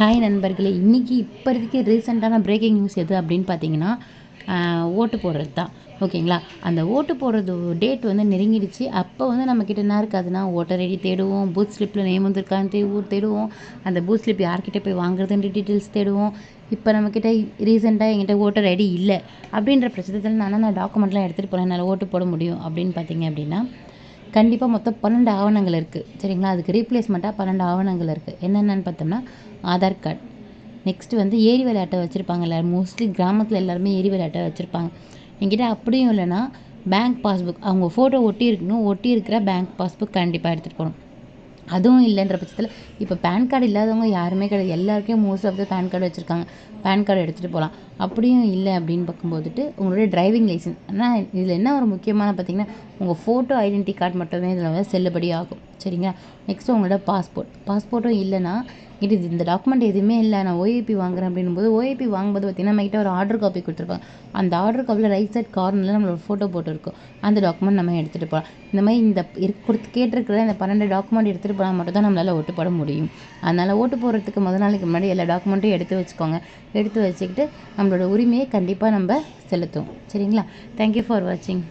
Hi நண்பர்களே. இன்றைக்கி இப்போதைக்கு ரீசெண்டான பிரேக்கிங் நியூஸ் எது அப்படின்னு பார்த்தீங்கன்னா ஓட்டு போடுறது தான். ஓகேங்களா? அந்த ஓட்டு போடுறது டேட் வந்து நெருங்கிடுச்சு. அப்போ வந்து நம்மக்கிட்ட என்ன இருக்காதுன்னா ஓட்டர் ஐடி தேடுவோம் பூத் ஸ்லிப்பில் நேம் வந்திருக்கான்னு தே ஊர் தேடுவோம். அந்த பூத் ஸ்லிப் யார்கிட்ட போய் வாங்குறதுன்ற டீட்டெயில்ஸ் தேடுவோம். இப்போ நம்மக்கிட்ட ரீசெண்டாக என்கிட்ட ஓட்டர் ஐடி இல்லை. அப்படின்ற பிரச்சனத்தில் நான் நான் டாக்குமெண்ட்லாம் எடுத்துகிட்டு போகிறேன் என்னால் ஓட்டு போட முடியும் அப்படின்னு பார்த்தீங்க அப்படின்னா கண்டிப்பாக மொத்தம் பன்னெண்டு ஆவணங்கள் இருக்குது சரிங்களா? அதுக்கு ரீப்ளேஸ்மெண்ட்டாக பன்னெண்டு ஆவணங்கள் இருக்குது என்னென்னு பார்த்தோம்னா ஆதார் கார்டு. நெக்ஸ்ட்டு வந்து ஏரி விளையாட்டை வச்சுருப்பாங்க எல்லோரும். மோஸ்ட்லி கிராமத்தில் எல்லாருமே ஏரி விளையாட்டை வச்சுருப்பாங்க. என்கிட்ட அப்படியும் இல்லைன்னா பேங்க் பாஸ்புக் அவங்க ஃபோட்டோ ஒட்டி இருக்கணும் ஒட்டி இருக்கிற பேங்க் பாஸ்புக் கண்டிப்பாக எடுத்துகிட்டு போகணும். அதுவும் இல்லைன்ற பட்சத்தில் இப்போ பேன் கார்டு இல்லாதவங்க யாருமே கிடையாது. எல்லாருக்கும் most of the pan card வச்சுருக்காங்க. பேன் கார்டு எடுத்துகிட்டு போகலாம் அப்படியும் இல்லை அப்படின்னு பார்க்கும்போதுட்டு உங்களுடைய டிரைவிங் லைசன்ஸ் ஆனால் இதில் என்ன ஒரு முக்கியமான பார்த்தீங்கன்னா உங்கள் ஃபோட்டோ ஐடென்டி கார்டு மட்டுமே இதில் வந்து செல்லுபடி ஆகும் சரிங்களா நெக்ஸ்ட்டு உங்களோட பாஸ்போர்ட் பாஸ்போர்ட்டும் இல்லைன்னா இது இந்த டாக்குமெண்ட் எதுவுமே இல்லை. நான் ஓஏபி வாங்குறேன் அப்படின்னும் போது ஓஏபி வாங்கும்போது பார்த்திங்கன்னா நம்மகிட்ட ஒரு ஆர்டர் காப்பி கொடுத்துருப்பாங்க. அந்த ஆர்டர் காப்பியில் ரைட் சைட் கார்னரில் நம்மளோட ஃபோட்டோ போட்டுருக்கும். அந்த டாக்குமெண்ட் நம்ம எடுத்துகிட்டு போகலாம். இந்த மாதிரி இந்த கொடுத்து கேட்டிருக்கிற இந்த பன்னெண்டு டாக்குமெண்ட் எடுத்துகிட்டு போனால் மட்டும் தான் நம்மளால் ஓட்டு போட முடியும். அதனால் ஓட்டு போடுறதுக்கு முத நாளைக்கு முன்னாடி எல்லா டாக்குமெண்ட்டையும் எடுத்து வச்சுக்கோங்க. எடுத்து வச்சுக்கிட்டு நம்மளோட உரிமையை கண்டிப்பாக நம்ம செலுத்துவோம். சரிங்களா? தேங்க்யூ ஃபார் வாட்சிங்